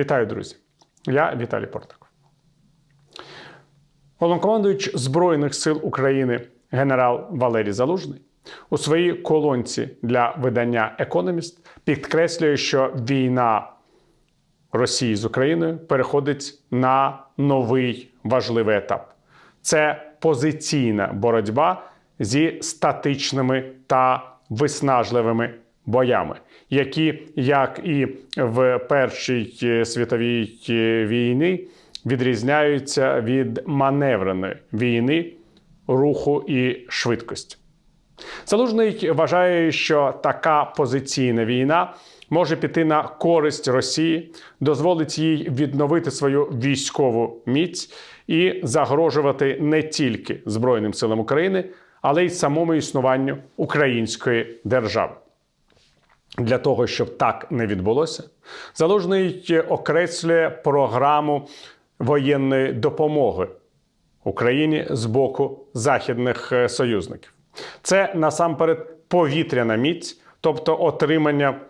Вітаю, друзі! Я Віталій Портаков. Головнокомандуючий Збройних сил України генерал Валерій Залужний у своїй колонці для видання Економіст підкреслює, що війна Росії з Україною переходить на новий важливий етап. Це позиційна боротьба зі статичними та виснажливими боями, які, як і в Першій е, світовій е, війні, відрізняються від маневреної війни, руху і швидкості. Залужний вважає, що така позиційна війна може піти на користь Росії, дозволить їй відновити свою військову міць і загрожувати не тільки Збройним силам України, але й самому існуванню української держави. Для того, щоб так не відбулося, залужний окреслює програму воєнної допомоги Україні з боку західних е, союзників. Це насамперед повітряна міць, тобто отримання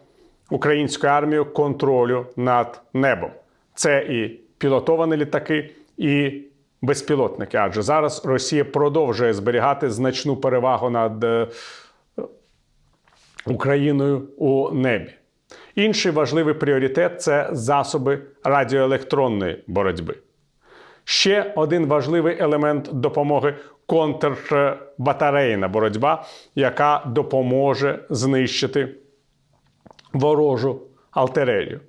українською армією контролю над небом. Це і пілотовані літаки, і безпілотники. Адже зараз Росія продовжує зберігати значну перевагу над е, Україною у небі. Інший важливий пріоритет це засоби радіоелектронної боротьби. Ще один важливий елемент допомоги контрбатарейна боротьба, яка допоможе знищити ворожу альтерерію.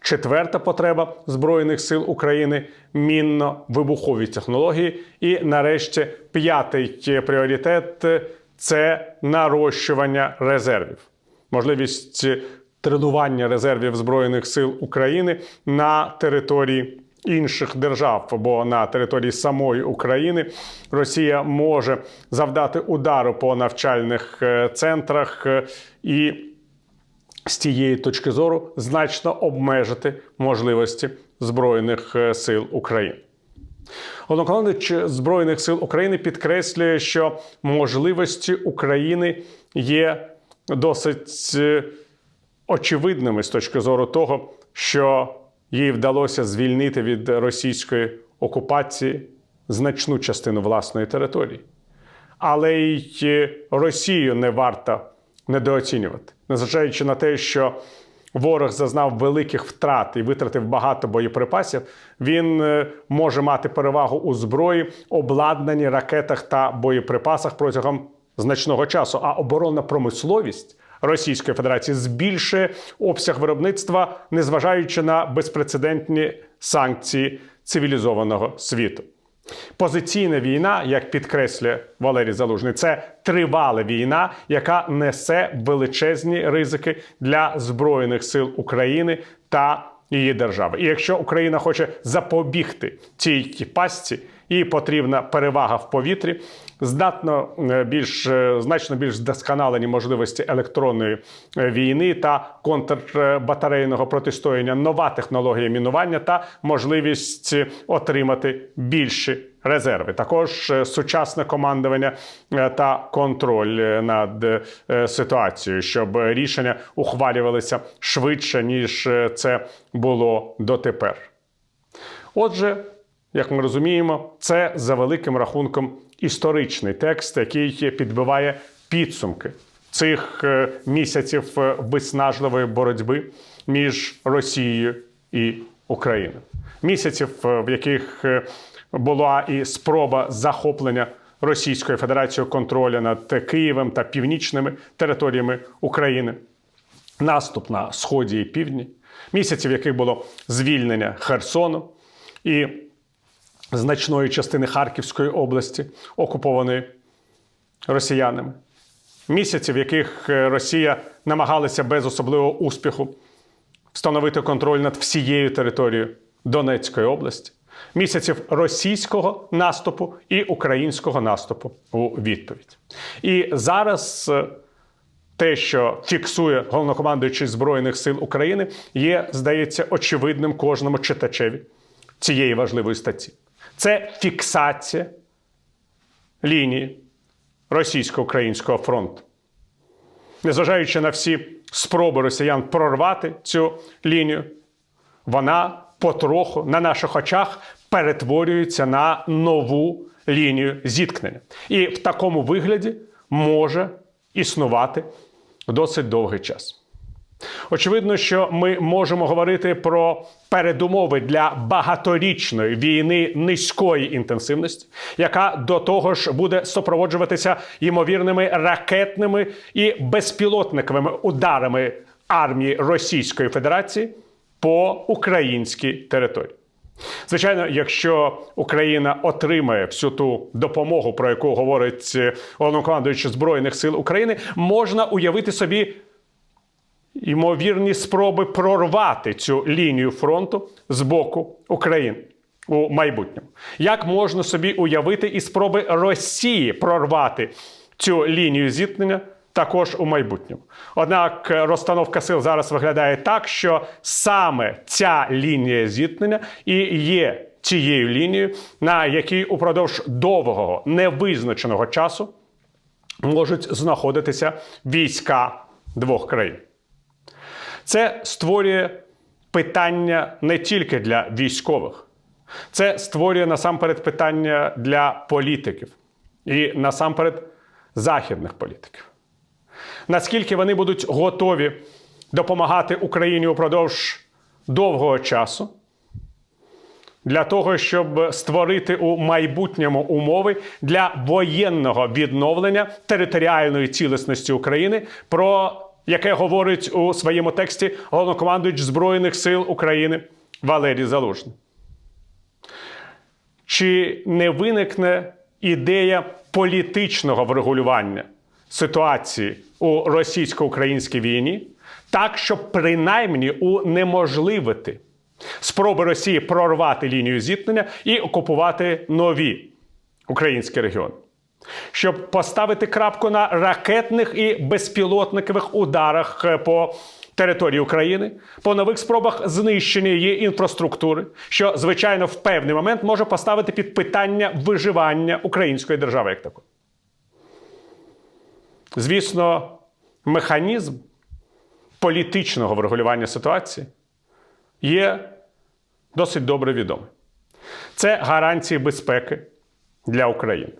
Четверта потреба Збройних сил України мінно-вибухові технології. І нарешті п'ятий пріоритет це нарощування резервів, можливість тренування резервів Збройних сил України на території інших держав, бо на території самої України Росія може завдати удару по навчальних е, центрах е, і з тієї точки зору значно обмежити можливості Збройних е, сил України. Головнокомандуючий Збройних сил України підкреслює, що можливості України є досить е, очевидними з точки зору того, що їй вдалося звільнити від російської окупації значну частину власної території. Але й е, Росію не варто недооцінювати, незважаючи на те, що ворог зазнав великих втрат і витратив багато боєприпасів, він е, може мати перевагу у зброї, обладнанні ракетах та боєприпасах протягом значного часу. А оборонна промисловість Російської Федерації збільшує обсяг виробництва, незважаючи на безпрецедентні санкції цивілізованого світу. Позиційна війна, як підкреслює Валерій Залужний, це тривала війна, яка несе величезні ризики для збройних сил України та її держави. І якщо Україна хоче запобігти цій пастці, їй потрібна перевага в повітрі, здатно е, більш е, значно більш вдосконалені можливості електронної е, війни та контрбатарейного протистояння, нова технологія мінування та можливість отримати більші резерви. Також сучасне командування та контроль над ситуацією, щоб рішення ухвалювалися швидше ніж це було дотепер. Отже, як ми розуміємо, це за великим рахунком історичний текст, який підбиває підсумки цих е, місяців е, виснажливої боротьби між Росією і Україною. Місяців, е, в яких була і спроба захоплення Російською Федерацією контролю над Києвом та північними територіями України, наступ на сході і півдні, місяців, яких було звільнення Херсону. І значної частини Харківської області, окупованої росіянами. Місяці, в яких е, Росія намагалася без особливого успіху встановити контроль над всією територією Донецької області, місяців російського наступу і українського наступу у відповідь. І зараз е, те, що фіксує головнокомандуючий Збройних сил України, є, здається, очевидним кожному читачеві цієї важливої статті. Це фіксація лінії російсько-українського фронту. Незважаючи на всі спроби росіян прорвати цю лінію, вона потроху на наших очах перетворюється на нову лінію зіткнення. І в такому вигляді може існувати досить довгий час. Очевидно, що ми можемо говорити про передумови для багаторічної війни низької інтенсивності, яка до того ж буде супроводжуватися ймовірними ракетними і безпілотниковими ударами армії Російської Федерації по українській території. Звичайно, якщо Україна отримає всю ту допомогу, про яку говорить е, головнокомандуючий Збройних сил України, можна уявити собі ймовірні спроби прорвати цю лінію фронту з боку України у майбутньому. Як можна собі уявити і спроби Росії прорвати цю лінію зіткнення? Також у майбутньому. Однак розстановка сил зараз виглядає так, що саме ця лінія зіткнення і є тією лінією, на якій упродовж довгого невизначеного часу можуть знаходитися війська двох країн. Це створює питання не тільки для військових, це створює насамперед питання для політиків і насамперед західних політиків. Наскільки вони будуть готові допомагати Україні упродовж довгого часу для того, щоб створити у майбутньому умови для воєнного відновлення територіальної цілісності України, про яке говорить у своєму тексті головнокомандуючий Збройних сил України Валерій Залужний. Чи не виникне ідея політичного врегулювання ситуації у російсько-українській війні, так, щоб принаймні унеможливити спроби Росії прорвати лінію зіткнення і окупувати нові українські регіони? Щоб поставити крапку на ракетних і безпілотникових ударах е, по території України, по нових спробах знищення її інфраструктури, що звичайно в певний момент може поставити під питання виживання української держави як такої. Звісно, механізм політичного врегулювання ситуації є досить добре відомий. Це гарантії безпеки для України.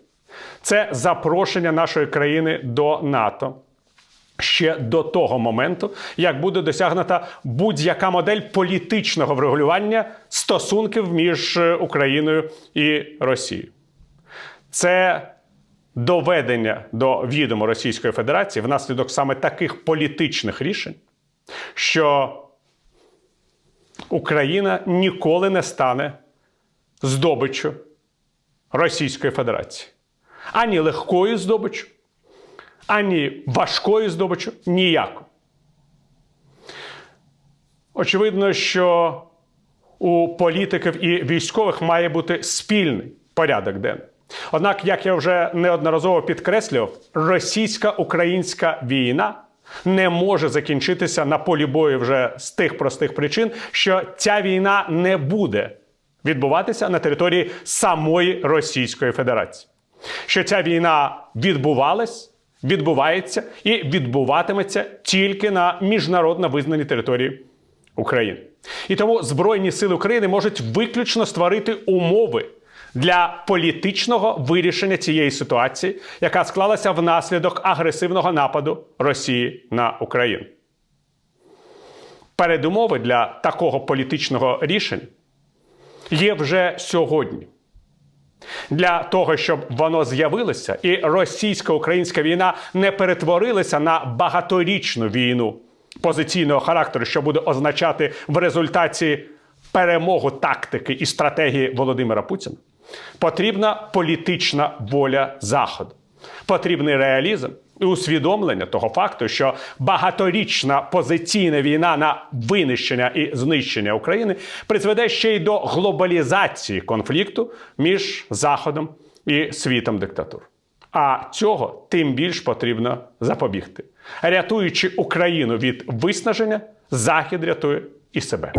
Це запрошення нашої країни до НАТО ще до того моменту, як буде досягнута будь-яка модель політичного врегулювання стосунків між е, Україною і Росією. Це доведення до відому Російської Федерації внаслідок саме таких політичних рішень, що Україна ніколи не стане здобиччю Російської Федерації. Ані легкою здобиччю, ані важкою здобиччю ніяко. Очевидно, що у політиків і військових має бути спільний порядок денний. Однак, як я вже неодноразово підкреслював, російсько-українська війна не може закінчитися на полі бою вже з тих простих причин, що ця війна не буде відбуватися на території самої Російської Федерації. Що ця війна відбувалась, відбувається і відбуватиметься тільки на міжнародно визнаній території України. І тому Збройні Сили України можуть виключно створити умови для політичного вирішення цієї ситуації, яка склалася внаслідок агресивного нападу Росії на Україну. Передумови для такого політичного рішення є вже сьогодні. Для того, щоб воно з'явилося, і російсько-українська війна не перетворилася на багаторічну війну. Позиційного характеру, що буде означати в результаті перемогу тактики і стратегії Володимира Путіна, потрібна політична воля Заходу, потрібний реалізм і усвідомлення того факту, що багаторічна позиційна війна на винищення і знищення України призведе ще й до глобалізації конфлікту між Заходом і світом диктатур. А цього тим більш потрібно запобігти. Рятуючи Україну від виснаження, Захід рятує і себе.